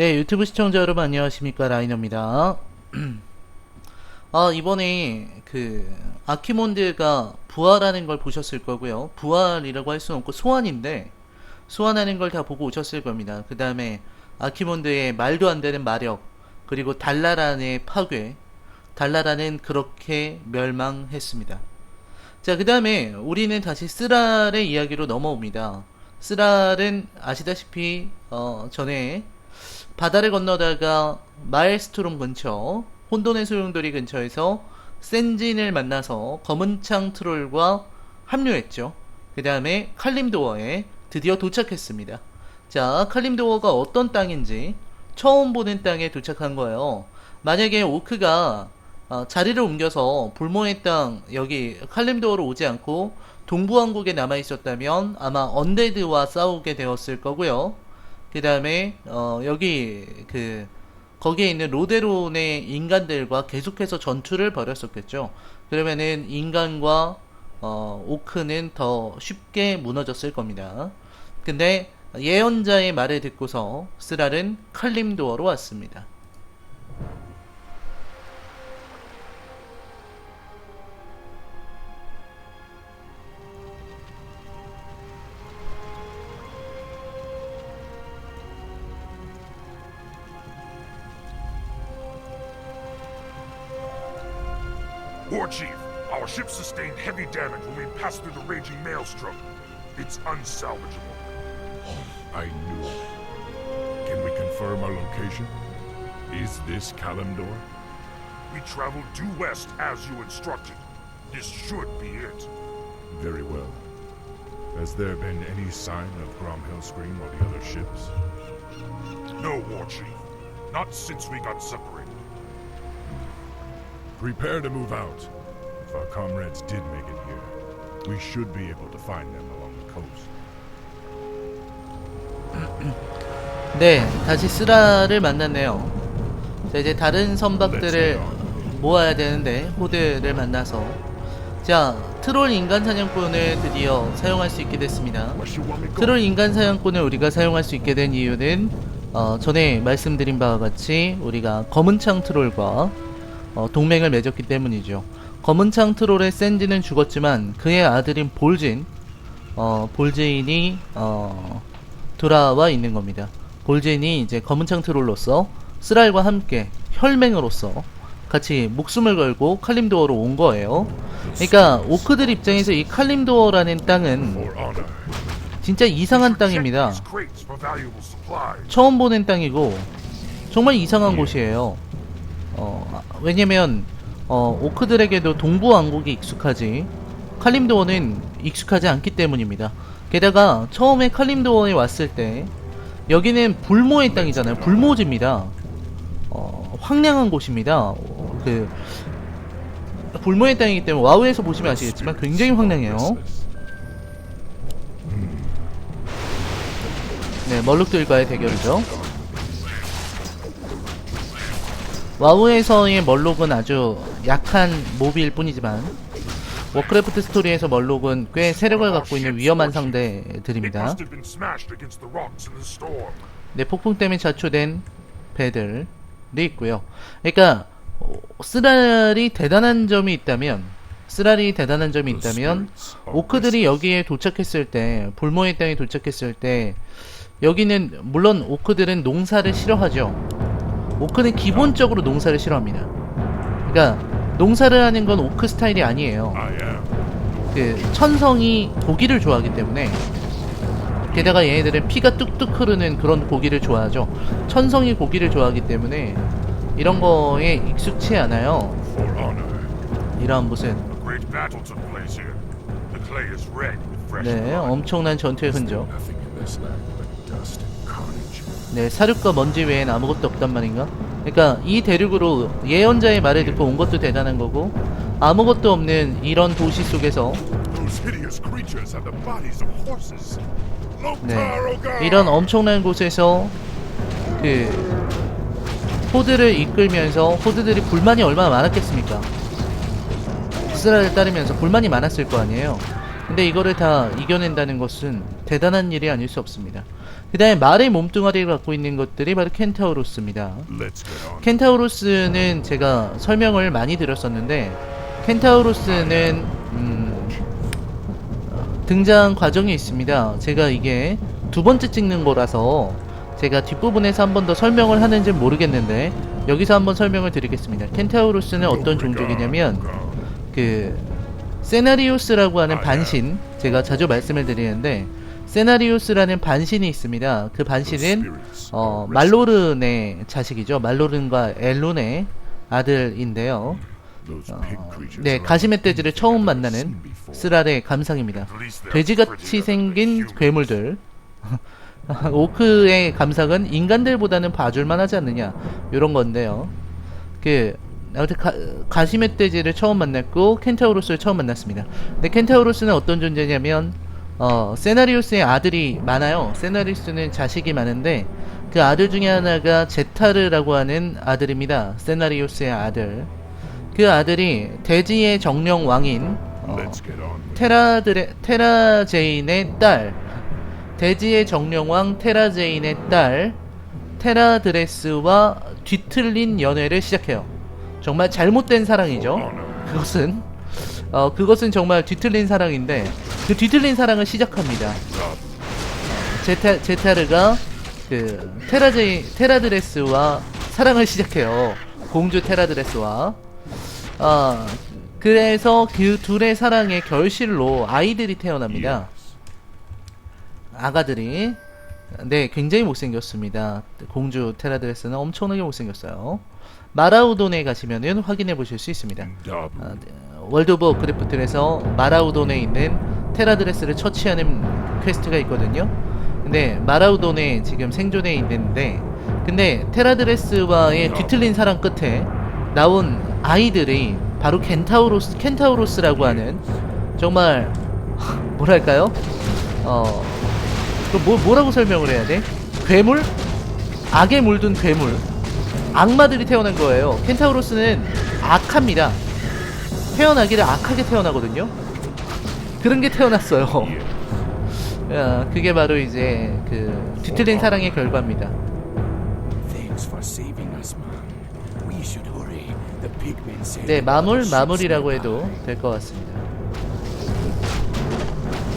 네, 유튜브 시청자 여러분 안녕하십니까 라이너입니다. 아, 이번에 그 아키몬드가 부활하는 걸 보셨을 거고요. 부활이라고 할 수는 없고 소환인데 소환하는 걸 다 보고 오셨을 겁니다. 그 다음에 아키몬드의 말도 안 되는 마력 그리고 달라란의 파괴 달라란은 그렇게 멸망했습니다. 자, 그 다음에 우리는 다시 쓰랄의 이야기로 넘어옵니다. 쓰랄은 아시다시피 어, 전에 바다를 건너다가 마엘스트롬 근처 혼돈의 소용돌이 근처에서 센진을 만나서 검은창 트롤과 합류했죠. 그 다음에 칼림도어에 드디어 도착했습니다. 자, 칼림도어가 어떤 땅인지 처음 보는 땅에 도착한 거예요. 만약에 오크가 어, 자리를 옮겨서 불모의 땅 여기 칼림도어로 오지 않고 동부왕국에 남아 있었다면 아마 언데드와 싸우게 되었을 거고요. 그 다음에 어, 여기 그 거기에 있는 로데론의 인간들과 계속해서 전투를 벌였었겠죠. 그러면은 인간과 어, 오크는 더 쉽게 무너졌을 겁니다. 근데 예언자의 말을 듣고서 스랄은 칼림도어로 왔습니다. Heavy damage when we passed through the raging maelstrom. It's unsalvageable. I knew it. Can we confirm our location? Is this Kalimdor? We traveled due west as you instructed. This should be it. Very well. Has there been any sign of Gromhill Scream or the other ships? No, War Chief. Not since we got separated. Prepare to move out. If our comrades did make it here, we should be able to find them along the coast. 네, 다시 쓰라를 만났네요. 자, 이제 다른 선박들을 모아야 되는데 호드를 만나서 자, 트롤 인간 사냥꾼을 드디어 사용할 수 있게 됐습니다. 트롤? 인간 사냥꾼을 우리가 사용할 수 있게 된 이유는 어, 전에 말씀드린 바와 같이 우리가 검은창 트롤과 어, 동맹을 맺었기 때문이죠. 검은창 트롤의 샌디는 죽었지만 그의 아들인 볼진, 어, 볼진이 어, 돌아와 있는 겁니다. 볼진이 이제 검은창 트롤로서 쓰랄과 함께 혈맹으로서 같이 목숨을 걸고 칼림도어로 온 거예요. 그러니까 오크들 입장에서 이 칼림도어라는 땅은. 진짜 이상한 땅입니다. 처음 보는 땅이고 정말 이상한 곳이에요. 어, 아, 왜냐면 어, 오크들에게도 동부 왕국이 익숙하지 칼림도어는 익숙하지 않기 때문입니다. 게다가 처음에 칼림도어에 왔을 때 여기는 불모의 땅이잖아요. 불모지입니다. 어, 황량한 곳입니다. 어, 그 불모의 땅이기 때문에 와우에서 보시면 아시겠지만 굉장히 황량해요. 네, 멀룩들과의 대결이죠. 와우에서의 멀록은 아주 약한 모비일 뿐이지만 워크래프트 스토리에서 멀록은 꽤 세력을 갖고 있는 위험한 상대들입니다. 네, 폭풍 때문에 자초된 배들이 있고요. 그러니까 어, 쓰랄이 대단한 점이 있다면 쓰랄이 대단한 점이 있다면 오크들이 여기에 도착했을 때 불모의 땅에 도착했을 때 여기는 물론 오크들은 농사를 싫어하죠. 오크는 기본적으로 농사를 싫어합니다. 그러니까 농사를 하는 건 오크 스타일이 아니에요. I am. 그 천성이 고기를 좋아하기 때문에 게다가 얘네들은 피가 뚝뚝 흐르는 그런 고기를 좋아하죠. 천성이 고기를 좋아하기 때문에 이런 거에 익숙치 않아요. 이러한 무슨 네. 엄청난 전투의 흔적. 네 사륙과 먼지 외엔 아무것도 없단 말인가? 그러니까 이 대륙으로 예언자의 말을 듣고 온 것도 대단한 거고 아무것도 없는 이런 도시 속에서. 네! 이런 엄청난 곳에서 그 호드를 이끌면서 호드들이 불만이 얼마나 많았겠습니까? 스라를 따르면서 불만이 많았을 거 아니에요. 근데 이거를 다 이겨낸다는 것은 대단한 일이 아닐 수 없습니다. 그 다음에 말의 몸뚱아리를 갖고 있는 것들이 바로 켄타우로스입니다. 켄타우로스는 제가 설명을 많이 드렸었는데 켄타우로스는 음, 등장 과정이 있습니다. 제가 이게 두 번째 찍는 거라서 제가 뒷부분에서 한 번 더 설명을 하는지 모르겠는데 여기서 한번 설명을 드리겠습니다. 켄타우로스는 어떤 종족이냐면 그 세나리오스라고 하는 반신 제가 자주 말씀을 드리는데 세나리오스라는 반신이 있습니다. 그 반신은 어, 말로른의 자식이죠. 말로른과 엘론의 아들인데요. 어, 네, 가시멧돼지를 처음 만나는. 쓰랄의 감상입니다. 돼지같이 생긴. 괴물들. 오크의 감상은 인간들보다는 봐줄만 하지 않느냐 이런 건데요. 그 아무튼 가, 가시멧돼지를 처음 만났고 켄타우로스를 처음 만났습니다. 근데 켄타우로스는 어떤 존재냐면 어 세나리우스의 아들이 많아요. 세나리우스는 자식이 많은데 그 아들 중에 하나가 제타르라고 하는 아들입니다. 세나리우스의 아들. 그 아들이 대지의 정령 왕인 어. 테라드레 테라제인의 딸 대지의 정령왕 테라제인의 딸 테라드레스와 뒤틀린 연애를 시작해요. 정말 잘못된 사랑이죠. 그것은 어 그것은 정말 뒤틀린 사랑인데 그 뒤틀린 사랑을 시작합니다. 제타 제타르가 그 테라제인 테라드레스와 사랑을 시작해요. 공주 테라드레스와 아 그래서 그 둘의 사랑의 결실로 아이들이 태어납니다. 아가들이 네 굉장히 못생겼습니다. 공주 테라드레스는 엄청나게 못생겼어요. 마라우돈에 가시면은 확인해 보실 수 있습니다. 아, 네, 월드 오브 크래프트에서 마라우돈에 있는 테라드레스를 처치하는 퀘스트가 있거든요. 근데 마라우돈에 지금 생존해 있는데 근데 테라드레스와의 뒤틀린 사랑 끝에 나온 아이들이 바로 켄타우로스 켄타우로스라고 하는 정말 뭐랄까요? 어, 그 뭐, 뭐라고 설명을 해야 돼? 괴물? 악에 물든 괴물. 악마들이 태어난 거예요. 켄타우로스는 악합니다. 태어나기를 악하게 태어나거든요. 그런 게 태어났어요. 야, 그게 바로 이제 그 뒤틀린 사랑의 결과입니다. 네, 마물 마물이라고. 해도 될 것 같습니다.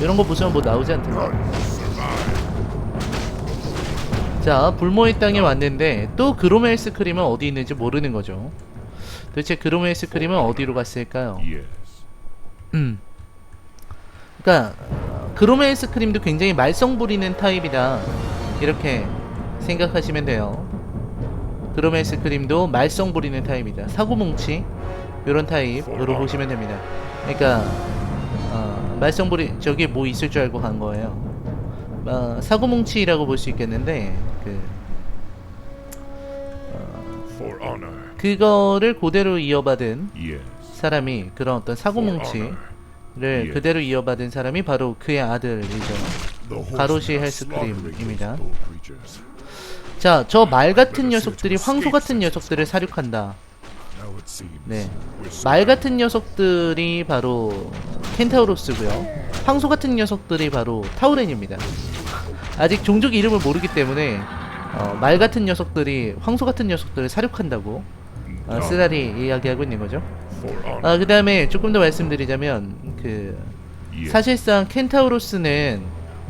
이런 거 보시면 뭐 나오지 않던가. 자, 불모의 땅에 왔는데 또 그로멜스 크림은 어디 있는지 모르는 거죠. 도대체 그로멜스 크림은 어디로 갔을까요? 음. 그러니까 그로멜스 크림도 굉장히 말썽 부리는 타입이다. 이렇게 생각하시면 돼요. 그로멜스 크림도 말썽 부리는 타입이다. 사고뭉치 이런 타입으로 보시면 됩니다. 그러니까 어, 말썽 부리 저기 뭐 있을 줄 알고 간 거예요. 어, 사고뭉치라고 볼 수 있겠는데 그 그거를 그대로 이어받은. 사람이 그런 어떤 사고뭉치를. 그대로 이어받은 사람이 바로 그의 아들이죠. 가로시 헬스크림입니다. 자, 저 말 같은 녀석들이 황소 같은 녀석들을 사륙한다. 네. 말 같은 녀석들이 바로 켄타우로스고요. 황소 같은 녀석들이 바로 타우렌입니다. 아직 종족 이름을 모르기 때문에 어, 말 같은 녀석들이 황소 같은 녀석들을 사륙한다고 어, 쓰라리 이야기하고 있는 거죠. 아, 그 다음에 조금 더 말씀드리자면 그 Yes. 사실상 켄타우로스는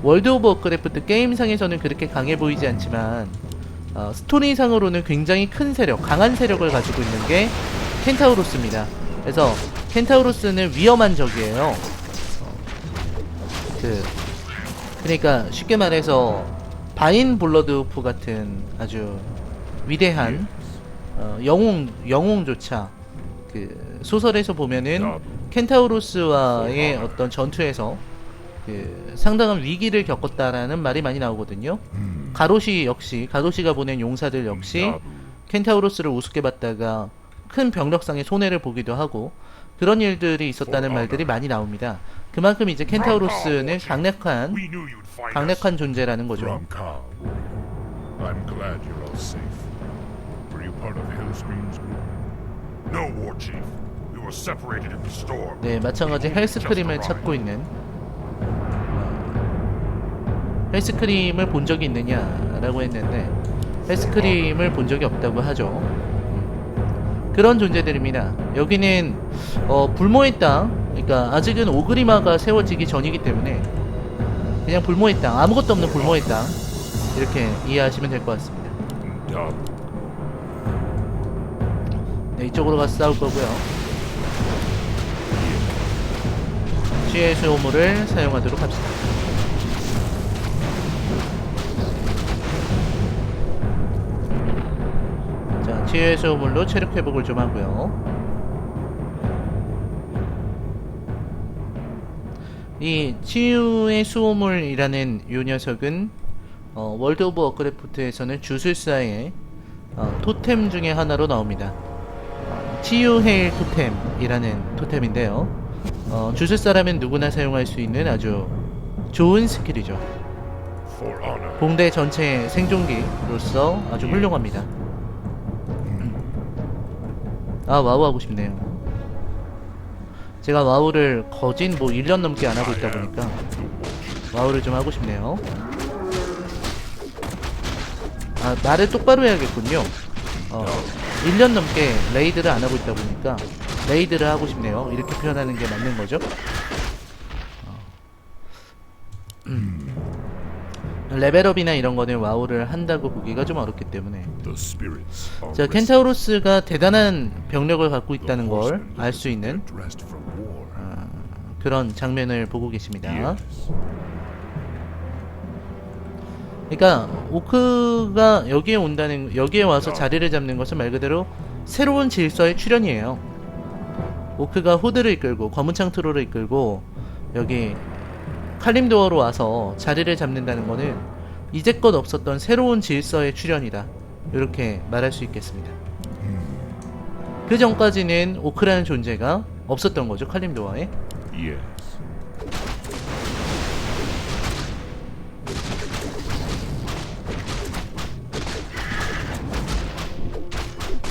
월드 오브 워크래프트 게임상에서는 그렇게 강해 보이지 않지만 어, 스토리상으로는 굉장히 큰 세력, 강한 세력을 가지고 있는 게 켄타우로스입니다. 그래서 켄타우로스는 위험한 적이에요. 어, 그 그러니까 쉽게 말해서 바인 블러드프 같은 아주 위대한 어, 영웅 영웅조차 그 소설에서 보면은 켄타우로스와의 어떤 전투에서 그 상당한 위기를 겪었다라는 말이 많이 나오거든요. 가로시 역시 가로시가 보낸 용사들 역시 Dabu. 켄타우로스를 우습게 봤다가 큰 병력상의 손해를 보기도 하고 그런 일들이 있었다는 말들이 많이 나옵니다. 그만큼 이제 켄타우로스는 강력한. 강력한 존재라는 거죠. Group? No, War Chief. We were separated in the storm. 네, 마찬가지 헬스크림을 찾고 있는 헬스크림을 본 적이 있느냐라고 했는데 헬스크림을 본 적이 없다고 하죠. 음. 그런 존재들입니다. 여기는 어, 불모의 땅, 그러니까 아직은 오그리마가 세워지기 전이기 때문에 그냥 불모의 땅, 아무것도 없는 불모의 땅 이렇게 이해하시면 될 것 같습니다. 이쪽으로 가서 싸울 거고요. 지혜 수호물을 사용하도록 합시다. 자, 지혜 수호물로 체력 회복을 좀 하고요. 이 치유의 수호물이라는 요 녀석은 어, 월드 오브 워크래프트에서는 주술사의 어, 토템 중에 하나로 나옵니다. 치유헤일 토템이라는 토템인데요. 어, 주술사라면 누구나 사용할 수 있는 아주 좋은 스킬이죠. For honor. 공대 전체 생존기로서 아주 훌륭합니다. 아 와우 하고 싶네요. 제가 와우를 거진 뭐 1년 넘게 안 하고 있다 보니까 와우를 좀 하고 싶네요. 아 말을 똑바로 해야겠군요. 어, 1년 넘게 레이드를 안 하고 있다 보니까 레이드를 하고 싶네요. 이렇게 표현하는 게 맞는 거죠? 어. 음. 레벨업이나 이런 거는 와우를 한다고 보기가 좀 어렵기 때문에 자. 켄타우로스가 대단한 병력을 갖고 있다는 걸 알 수 있는 war. 그런 장면을 보고 계십니다. 그러니까 오크가 여기에 온다는 여기에 와서 자리를 잡는 것은 말 그대로 새로운 질서의 출현이에요. 오크가 호드를 이끌고 검은창 트로를 이끌고 여기 칼림도어로 와서 자리를 잡는다는 거는 이제껏 없었던 새로운 질서의 출현이다. 이렇게 말할 수 있겠습니다. 그 전까지는 오크라는 존재가 없었던 거죠. 칼림도어에. Yes.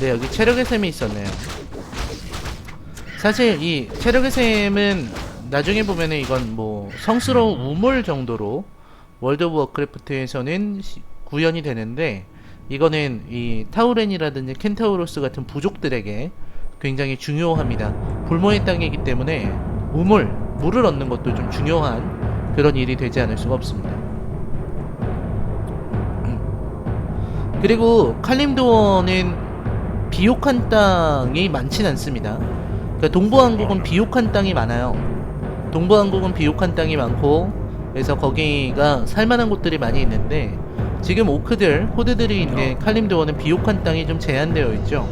네, 여기 체력의 샘이 있었네요. 사실 이 체력의 샘은 나중에 보면은 이건 뭐 성스러운 우물 정도로 월드 오브 워크래프트에서는 시- 구현이 되는데 이거는 이 타우렌이라든지 켄타우로스 같은 부족들에게 굉장히 중요합니다. 불모의 땅이기 때문에 우물, 물을 얻는 것도 좀 중요한 그런 일이 되지 않을 수가 없습니다. 그리고 칼림도어는 비옥한 땅이 많진 않습니다. 그러니까 동부왕국은 비옥한 땅이 많아요. 동부왕국은 비옥한 땅이 많고 그래서 거기가 살만한 곳들이 많이 있는데 지금 오크들, 호드들이 있는 칼림도어는 비옥한 땅이 좀 제한되어 있죠.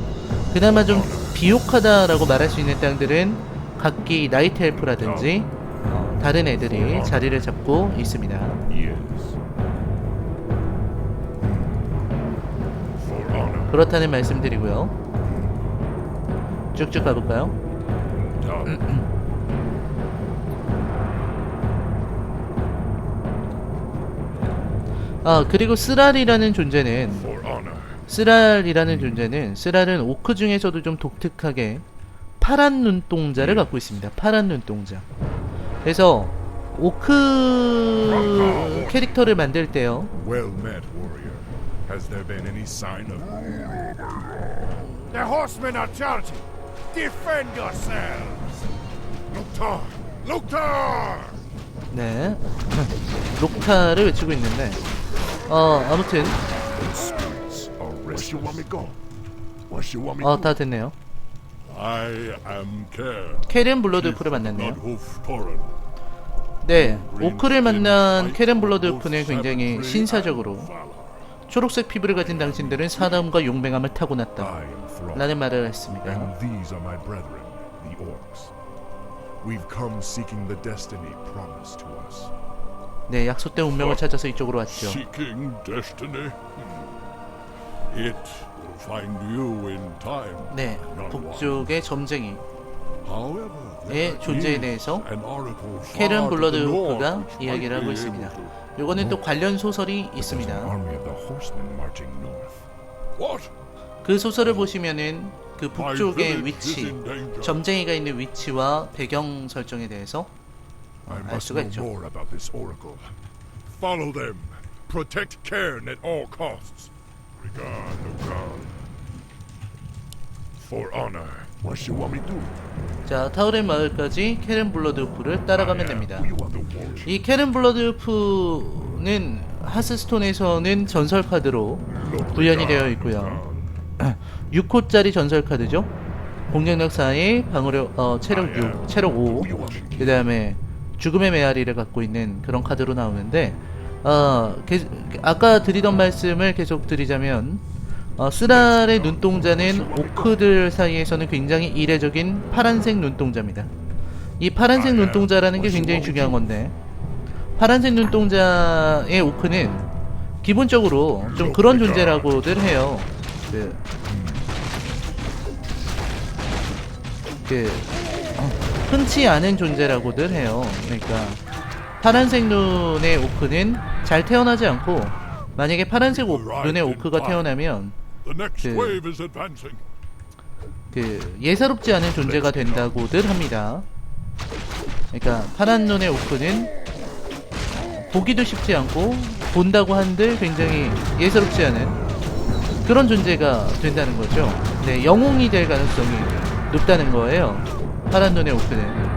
그나마 좀 비옥하다라고 말할 수 있는 땅들은 각기 나이트 엘프라든지 어, 다른 애들이 자리를 잡고 있습니다. 그렇다는 말씀드리고요. 쭉쭉 가볼까요? 아 그리고 쓰랄이라는 존재는. 쓰랄이라는 존재는 쓰랄은 오크 중에서도 좀 독특하게 파란 눈동자를 갖고 있습니다. 파란 눈동자. 그래서 오크 캐릭터를 만들 때요. Has there been any sign of The horsemen are charging! Defend yourselves! Loktar? Loktar! 네. 록타를 외치고 있는데 어 아무튼 어? 다 됐네요. I am Care. 캐렌 블러드우프를 만났네요. 네, 오크를 만난 캐렌 블러드우프는 굉장히 신사적으로 초록색 피부를 가진 당신들은 사나움과 용맹함을 타고났다. 라는 말을 했습니다. 네, 약속된 운명을 찾아서 이쪽으로 왔죠. 네, 북쪽의 점쟁이 의 존재에 대해서 캐런 which 이야기를 하고 있습니다. 요거는 또 관련 소설이 있습니다. 그 소설을 보시면은 그 북쪽의 위치. 점쟁이가 있는 위치와 배경 설정에 대해서 알 수가 있죠. more about this oracle. follow them. Protect Cairn at all costs. Regard, Lucan. For honor. What you want me to do? 자, 타우렌 마을까지 캐른 블러드우프를 따라가면 됩니다. 이 캐른 블러드우프는 하스스톤에서는 전설 카드로 구현이 되어 있고요. 6호짜리 전설 카드죠. 공격력 4에 방어력 어, 체력 6, 체력 5. 그다음에 죽음의 메아리를 갖고 있는 그런 카드로 나오는데 어, 게, 아까 드리던 말씀을 계속 드리자면 어, 쓰랄의 눈동자는 오크들 사이에서는 굉장히 이례적인 파란색 눈동자입니다. 이 파란색 눈동자라는 게 굉장히 중요한 건데 파란색 눈동자의 오크는 기본적으로 좀 그런 존재라고들 해요. 그, 그 어, 흔치 않은 존재라고들 해요. 그러니까 파란색 눈의 오크는 잘 태어나지 않고 만약에 파란색 오, 눈의 오크가 태어나면 그-. 그 예사롭지 않은 존재가 된다고들 합니다. 그러니까 파란 눈의 오크는 보기도 쉽지 않고 본다고 한들 굉장히 예사롭지 않은 그런 존재가 된다는 거죠. 네, 영웅이 될 가능성이 높다는 거예요. 파란 눈의 오크는.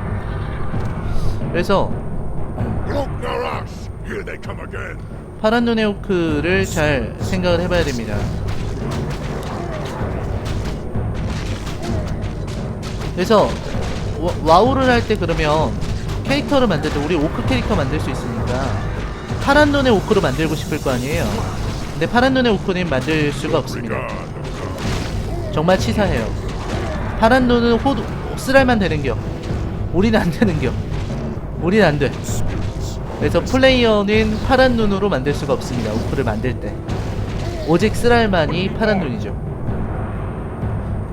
그래서. 파란 눈의 오크를 잘 생각을 해봐야 됩니다. 그래서 와- 와우를 할 때 그러면 캐릭터를 만들 때 우리 오크 캐릭터 만들 수 있으니까 파란 눈의 오크로 만들고 싶을 거 아니에요. 근데 파란 눈의 오크는 만들 수가 없습니다. 정말 치사해요. 파란 눈은 호두 쓰랄만 되는겨. 우리는 안 되는겨. 우리는 안 돼. 그래서 플레이어는 파란 눈으로 만들 수가 없습니다. 오프를 만들 때. 오직 쓰랄만이 파란 눈이죠.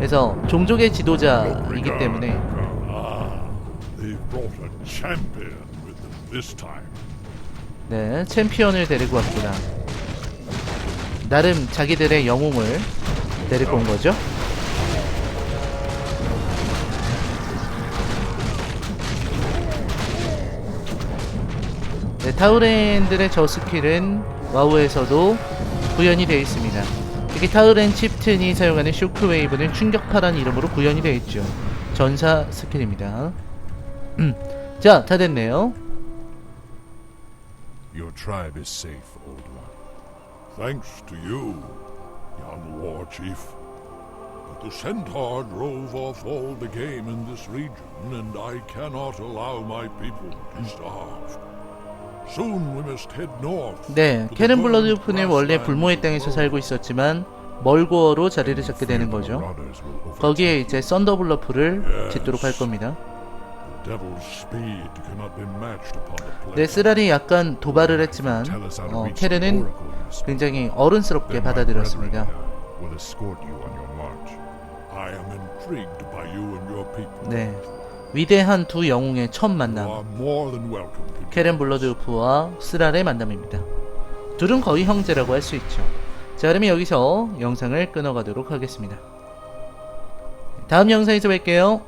그래서 종족의 지도자이기 때문에 Ah. 네 챔피언을 데리고 왔구나. 나름 자기들의 영웅을 데리고 온 거죠. 네, 타우렌들의 저 스킬은 와우에서도 구현이 되어 있습니다. 타우렌 칩튼이 사용하는 쇼크웨이브는 충격파란 이름으로 구현이 되어 있죠. 전사 스킬입니다. 음. 자, 다 됐네요. Your tribe is safe, Old One. Thanks to you, young war chief. But the centaur drove off all the game in this region, and I cannot allow my people to starve. 네, 캐른 블러드우프는 원래 불모의 땅에서. 살고 있었지만 멀고어로 자리를 잡게 되는 거죠. 거기에 이제 썬더블러프를 짓도록 할 겁니다. 네. 쓰랄이 약간 도발을 했지만 어, 캐른은. 굉장히 어른스럽게 받아들였습니다. 네, 위대한 두 영웅의 첫 만남. 캐렌 블러드우프와 쓰랄의 만남입니다. 둘은 거의 형제라고 할 수 있죠. 자, 그러면 여기서 영상을 끊어가도록 하겠습니다. 다음 영상에서 뵐게요.